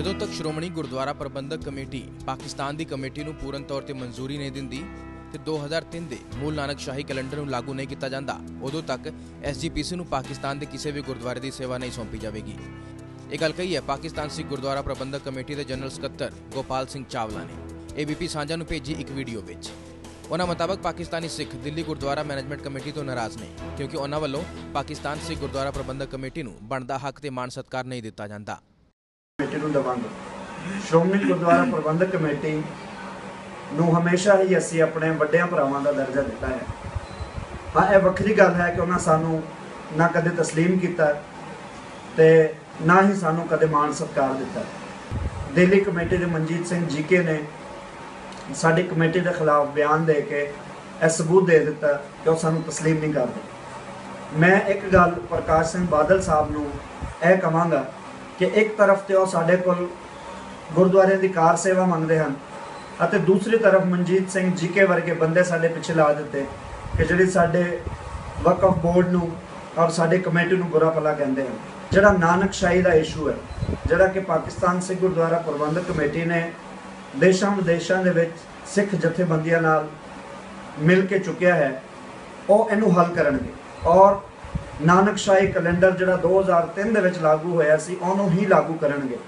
ਜਦੋਂ ਤੱਕ ਸ਼੍ਰੋਮਣੀ ਗੁਰਦੁਆਰਾ ਪ੍ਰਬੰਧਕ ਕਮੇਟੀ ਪਾਕਿਸਤਾਨ ਦੀ ਕਮੇਟੀ ਨੂੰ ਪੂਰਨ ਤੌਰ ਤੇ ਮਨਜ਼ੂਰੀ ਨਹੀਂ ਦਿੰਦੀ ਤੇ 2003 ਦੇ ਮੂਲ ਨਾਨਕ ਸ਼ਾਹੀ ਕੈਲੰਡਰ ਨੂੰ ਲਾਗੂ ਨਹੀਂ ਕੀਤਾ ਜਾਂਦਾ, ਉਦੋਂ ਤੱਕ ਐਸਜੀਪੀਸੀ ਨੂੰ ਪਾਕਿਸਤਾਨ ਦੇ ਕਿਸੇ ਵੀ ਗੁਰਦੁਆਰੇ ਦੀ ਸੇਵਾ ਨਹੀਂ ਸੌਂਪੀ ਜਾਵੇਗੀ। ਇਹ ਗੱਲ ਕਹੀ ਹੈ, ਪਾਕਿਸਤਾਨ ਸਿੱਖ ਗੁਰਦੁਆਰਾ ਪ੍ਰਬੰਧਕ ਕਮੇਟੀ ਦੇ ਜਨਰਲ ਸਕੱਤਰ ਗੋਪਾਲ ਸਿੰਘ ਚਾਵਲਾ ਨੇ। ਏਬੀਪੀ ਸਾਂਝਾ ਨੂੰ ਭੇਜੀ ਇੱਕ ਵੀਡੀਓ ਵਿੱਚ। ਉਹਨਾਂ ਮੁਤਾਬਕ ਪਾਕਿਸਤਾਨੀ ਸਿੱਖ ਦਿੱਲੀ ਗੁਰਦੁਆਰਾ ਮੈਨੇਜਮੈਂਟ ਕਮੇਟੀ ਤੋਂ ਨਾਰਾਜ਼ ਨੇ, ਕਿਉਂਕਿ ਉਹਨਾਂ ਵੱਲੋਂ ਪਾਕਿਸਤਾਨ ਸਿੱਖ ਗੁਰਦੁਆਰਾ ਪ੍ਰਬੰਧਕ ਕਮੇਟੀ ਨੂੰ ਬਣਦਾ ਹੱਕ ਤੇ ਮਾਣ ਸਤਿਕਾਰ ਨਹੀਂ ਦਿੱਤਾ ਜਾਂਦਾ। ਕਮੇਟੀ ਨੂੰ ਦਵਾਂਗੇ ਸ਼੍ਰੋਮਣੀ ਗੁਰਦੁਆਰਾ ਪ੍ਰਬੰਧਕ ਕਮੇਟੀ ਨੂੰ ਹਮੇਸ਼ਾ ਹੀ ਅਸੀਂ ਆਪਣੇ ਵੱਡਿਆਂ ਭਰਾਵਾਂ ਦਾ ਦਰਜਾ ਦਿੱਤਾ ਹੈ ਹਾਂ ਇਹ ਵੱਖਰੀ ਗੱਲ ਹੈ ਕਿ ਉਹਨਾਂ ਸਾਨੂੰ ਨਾ ਕਦੇ تسلیم ਕੀਤਾ ਤੇ ਨਾ ਹੀ ਸਾਨੂੰ ਕਦੇ ਮਾਣ ਸਤਿਕਾਰ ਦਿੱਤਾ ਦਿੱਲੀ ਕਮੇਟੀ ਦੇ ਮਨਜੀਤ ਸਿੰਘ ਜੀਕੇ ਨੇ ਸਾਡੀ ਕਮੇਟੀ ਦੇ ਖਿਲਾਫ ਬਿਆਨ ਦੇ ਕੇ ਇਹ ਸਬੂਤ ਦੇ ਦਿੱਤਾ ਕਿ ਉਹ ਸਾਨੂੰ تسلیم ਨਹੀਂ ਕਰਦੇ ਮੈਂ ਇੱਕ ਗੱਲ ਪ੍ਰਕਾਸ਼ ਸਿੰਘ ਬਾਦਲ ਸਾਹਿਬ ਨੂੰ ਇਹ ਕਹਾਂਗਾ ਕਿ ਇੱਕ ਤਰਫ ਤੇ ਉਹ ਸਾਡੇ ਕੋਲ ਗੁਰਦੁਆਰੇ ਦੀ ਕਾਰ ਸੇਵਾ ਮੰਗਦੇ ਹਨ ਅਤੇ ਦੂਸਰੀ ਤਰਫ ਮਨਜੀਤ ਸਿੰਘ ਜੀਕੇ ਵਰਗੇ ਬੰਦੇ ਸਾਡੇ ਪਿੱਛੇ ਲਾ ਦਿੱਤੇ ਕਿ ਜਿਹੜੀ ਸਾਡੇ ਵਕਫ ਬੋਰਡ ਨੂੰ ਔਰ ਸਾਡੇ ਕਮੇਟੀ ਨੂੰ ਬੁਰਾ ਭਲਾ ਕਹਿੰਦੇ ਹਨ। ਜਿਹੜਾ ਨਾਨਕਸ਼ਾਹੀ ਦਾ ਇਸ਼ੂ ਹੈ, ਜਿਹੜਾ ਕਿ ਪਾਕਿਸਤਾਨ ਸਿੱਖ ਗੁਰਦੁਆਰਾ ਪ੍ਰਬੰਧਕ ਕਮੇਟੀ ਨੇ ਦੇਸ਼ਾਂ ਵਿਦੇਸ਼ਾਂ ਦੇ ਵਿੱਚ ਸਿੱਖ ਜਥੇਬੰਦੀਆਂ ਨਾਲ ਮਿਲ ਕੇ ਚੁੱਕਿਆ ਹੈ, ਉਹ ਇਹਨੂੰ ਹੱਲ ਕਰਨਗੇ। ਔਰ ਨਾਨਕਸ਼ਾਹੀ ਕੈਲੰਡਰ ਜਿਹੜਾ 2003 ਦੇ ਵਿੱਚ ਲਾਗੂ ਹੋਇਆ ਸੀ ਉਹਨੂੰ ਹੀ ਲਾਗੂ ਕਰਨਗੇ।